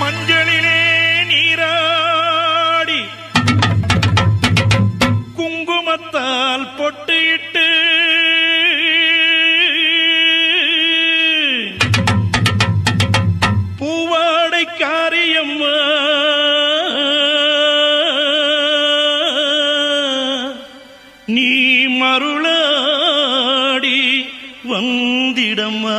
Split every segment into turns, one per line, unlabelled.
மஞ்சளிலே நீராடி குங்குமத்தால் பொட்டியிட்டு பூவாடை காரியம்மா. நீ மருளாடி வந்திடம்மா.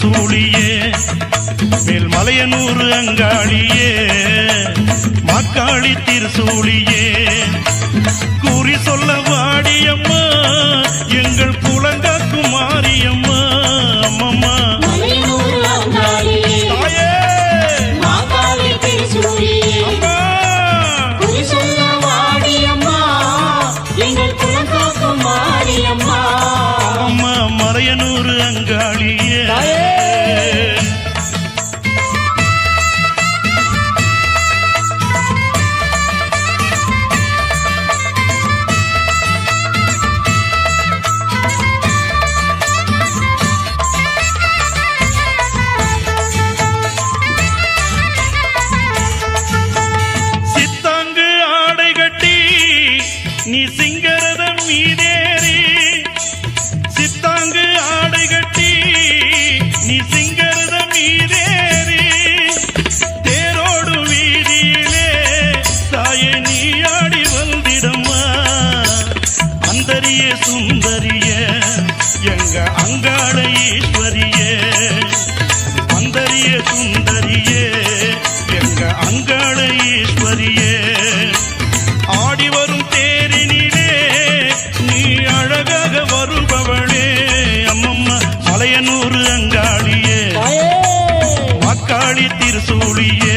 சூழியே மேல் மலையனூர் அங்காளியே மாக்காளி திருசூழியே கூறி சொல்ல வாடியம்மா எங்கள் நீ சிங்கரதம் மீதேறி சித்தாங்கு ஆடை கட்டி நீ சிங்கரதம் மீதேறி தேரோடு வீதியிலே தாயே நீ ஆடி வந்திடம்மா. அந்தரிய சுந்தரிய எங்க அங்காள ஈஸ்வரிய அந்தரிய சுந்தரிய அங்காளியே மக்காளி திருசூழியே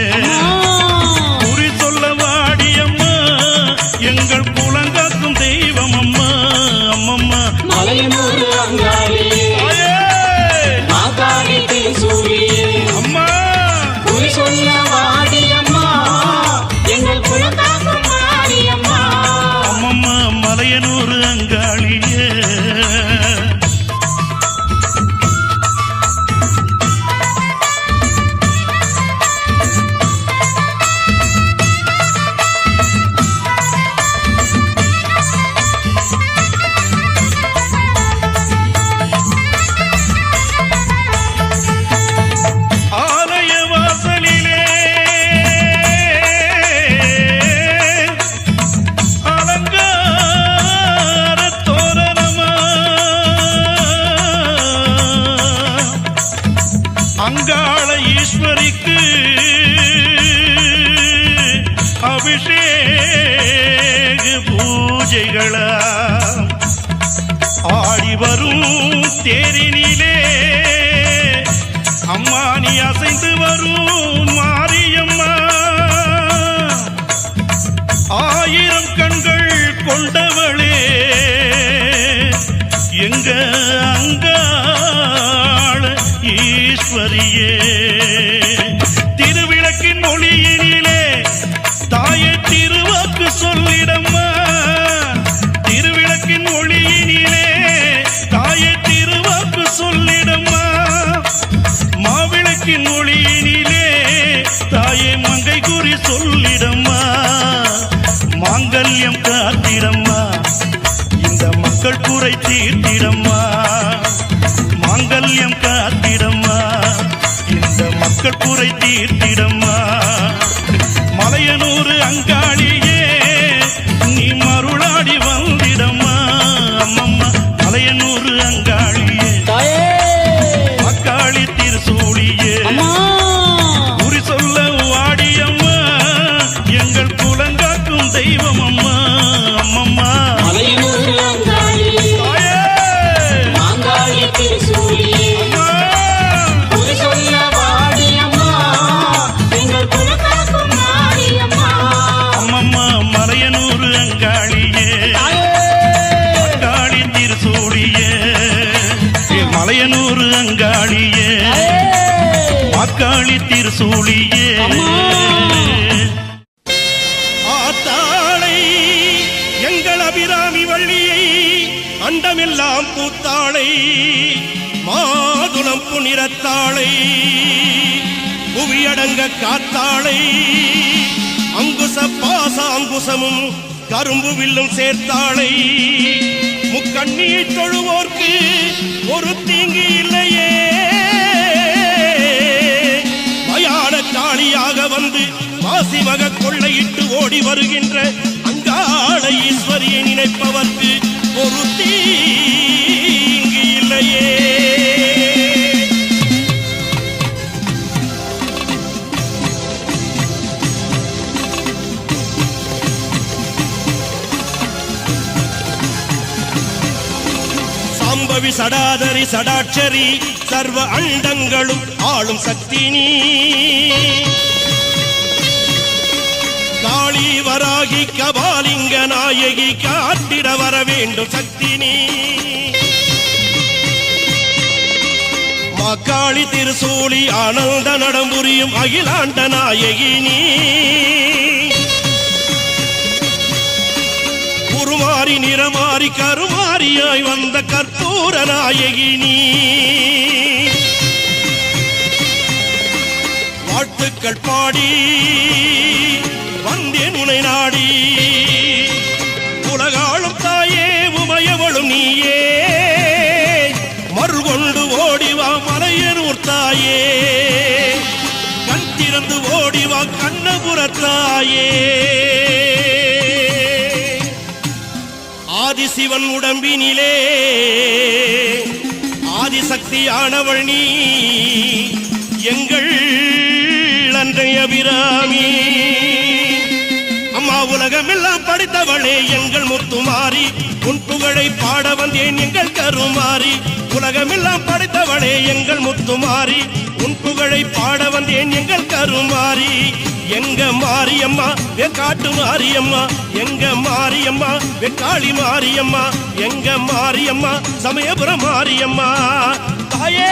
பூஜைகளா ஆடி வரும் தேரினிலே. அம்மா நீ அசைந்து வரும் மாரியம்மா. ஆயிரம் கண்கள் கொண்டவளே எங்க அங்காள ஈஸ்வரியே.
மக்கள் குறை தீர்த்திடம்மா மாங்கல்யம் காத்திடம்மா. இந்த மக்கள் குறை தீர்த்திடம்மா மலையனூர் அங்காளியே நீ மருளாடி வந்திடம்மா. அம்மம்மா மலையனூர் அங்காளியே. அக்காளி திருசூழியே. ஆத்தாளை எங்கள் அபிராமி வள்ளியை அண்டமெல்லாம் பூத்தாளை மாதுளம் புனிரத்தாளை புவியடங்க காத்தாளை அங்குச பாச அங்குசமும் கரும்பு வில்லும் சேர்த்தாளை. முக்கண்ணியை தொழுவோர்க்கு ஒரு தீங்கு வருகின்ற அங்காள ஈஸ்வரியை நினைப்பவர்க்கு ஒரு தீங்கு இல்லையே. சாம்பவி சடாதரி சடாட்சரி சர்வ அண்டங்களும் ஆளும் சக்தி நீ. வராகி கபாலிங்க நாயகி காட்டிட வர வேண்டும் சக்தி நீ. மக்காளி திருசூழி ஆனந்த நடம்புரியும் அகிலாண்ட நாயகி நீ. குருமாறி நிறமாறி கருமாரியாய் வந்த கற்பூர நாயகி நீ. வாழ்த்துக்கள் பாடி. வந்தேன் உனை நாடி. உலகாளும் தாயே உமையவளும் நீயே. மறுகொண்டு ஓடிவா மலையனூர் தாயே. கண் திறந்து ஓடிவா கண்ணபுரத்தாயே ஆதிசிவன் உடம்பினிலே ஆதிசக்தியானவள் நீ. எங்கள் உலகமெல்லாம் எங்கள் முத்துமாரி. உன் புகழை பாட வந்தேன் எங்கள் கருமாறி உலகமெல்லாம் படைத்தவளே எங்கள் முத்துமாரி. உன் புகழை பாட வந்தேன் எங்கள் கருமாறி எங்க மாரியம்மா வெக்காட்டு மாரியம்மா. எங்க மாரியம்மா வெக்காளி மாரியம்மா. எங்க மாரியம்மா சமயபுரம் மாரியம்மா. தாயே!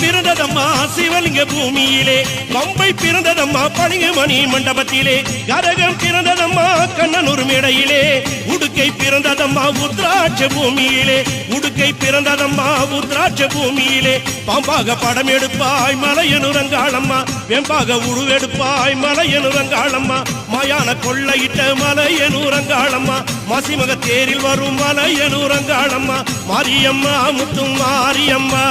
திரு பிறந்ததம்மா சிவலிங்க பூமியிலே. பம்பை பிறந்ததம்மா பளிங்கு மணி மண்டபத்திலே. கரகம் பிறந்ததம்மா கண்ணனூர் மேடையிலே. உடுக்கை பிறந்ததம்மா உத்ராட்ச பூமியிலே. உடுக்கை பிறந்ததம்மா உத்ராட்ச பூமியிலே. பாம்பாக படம் எடுப்பாய் மலையனுரங்காளம்மா. வெம்பாக உருவெடுப்பாய் மலையனுரங்காளம்மா. மாயான கொள்ளையிட்ட மலையனுரங்காளம்மா. மசிமக தேரில் வரும் மலையனுரங்காளம்மா. மாரியம்மா முத்தும் மாரியம்மா.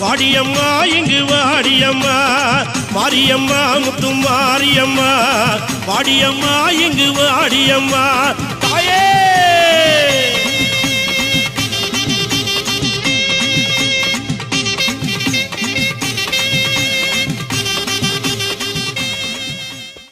வாடியம்மா இங்கு வாடியம்மா மாரியம்மா முத்தும் மாரியம்மா வாடியம்மா இங்கு வாடியம்மா. தாயே